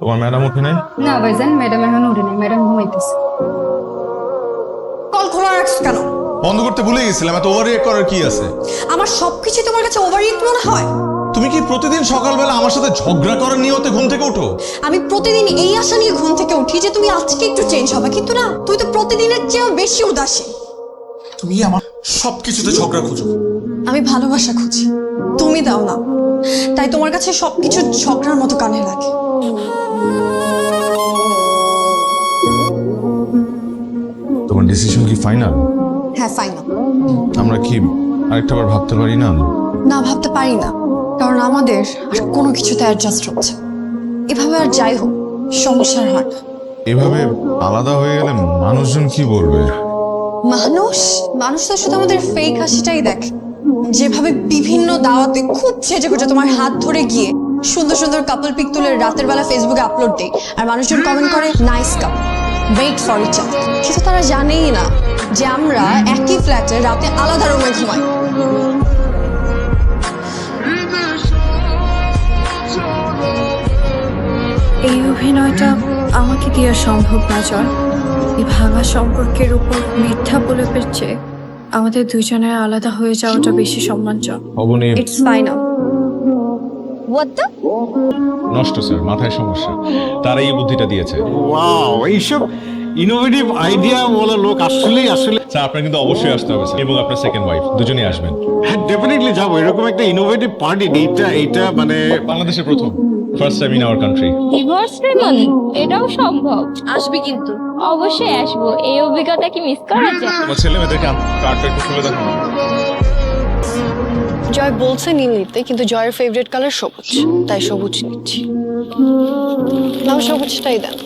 তোমার ম্যাডাম উঠে নাই? না ভাইজান ম্যাডাম এখন উঠে নাই ম্যাডাম ঘুমাইতেছে। কল খোলা রাখছো কেন? বন্ধ করতে ভুলে গেছিলাম এত ওভার করার কি আছে? আমার সবকিছু তোমার কাছে ওভার মনে হয়। তুমি কি প্রতিদিন সকালবেলা আমার সাথে ঝগড়া করার নিয়তে ঘুম থেকে ওঠো? আমি প্রতিদিন এই আশা নিয়ে ঘুম থেকে উঠি যে তুমি আজকে একটু চেঞ্জ হবে কিন্তু না তুই তো প্রতিদিনের চেয়েও বেশি উদাসী। তুমি আমার সবকিছুতে ঝগড়া খুঁজো। আমি ভালোবাসা খুঁজি। তুমি দাও না। তাই তোমার কাছে সবকিছু ঝগড়ার মতো কানে লাগে। তোমার ডিসিশন কি ফাইনাল হ্যাঁ ফাইনাল আমরা কি আরেকটা বার ভাবতে পারি না? না ভাবতে পারি না। কারণ আমাদের আর কোনো কিছুতে অ্যাডজাস্ট হচ্ছে এভাবে আর যাই হোক সমস্যার হয় এভাবে আলাদা হয়ে গেলে মানুষজন কি বলবে? মানুষ মানুষ তো শুধু আমাদের ফেক হাসিটাই দেখে। যেভাবে বিভিন্ন দাওয়াতে খুব সেজে গুজে তোমার হাত ধরে গিয়ে সুন্দর সুন্দর কাপল পিক তুলে রাতের বেলা ফেসবুকে আপলোড দেয় আর মানুষজন কমেন্ট করে nice cup wait for each কিন্তু তারা জানেই না যে আমরা একই ফ্ল্যাটে রাতে আলাদা রুমে ঘুমাই। এই অভিনয়টা আমাকে দেওয়া সম্ভব না, জয়। এই ভাঙা সম্পর্কের উপর মিথ্যা বলে পেয়েছে আমাদের দুজনের আলাদা হয়ে যাওয়াটা বেশি সম্মানজনক। অবনী। ইটস হোয়াট দ্য নষ্ট স্যার মাথায় সমস্যা। তারাই এই বুদ্ধিটা দিয়েছে। ওয়াও এইসব ইনোভেটিভ আইডিয়া বলা লোক আসলেই আসলে স্যার আপনার কিন্তু অবশ্যই আসতে হবে স্যার। এবং আপনার সেকেন্ড ওয়াইফ দুজনেই আসবেন। হ্যাঁ ডেফিনেটলি যাব। এরকম একটা ইনোভেটিভ পার্টি এইটা এইটা মানে বাংলাদেশের প্রথম। First time in our country divorce ceremony এটাও সম্ভব। আসবে কিন্তু। অবশ্যই আসব। এই অভিজ্ঞতা কি মিস করা যায়? আমার ছেলে মেয়েদেরকে কার্ডটা একটু খুলে দেখো। জয় বলছে নীল নিতে কিন্তু জয়ের ফেভারিট কালার সবুজ। তাই সবুজ নিচ্ছি। নাও সবুজটাই দেন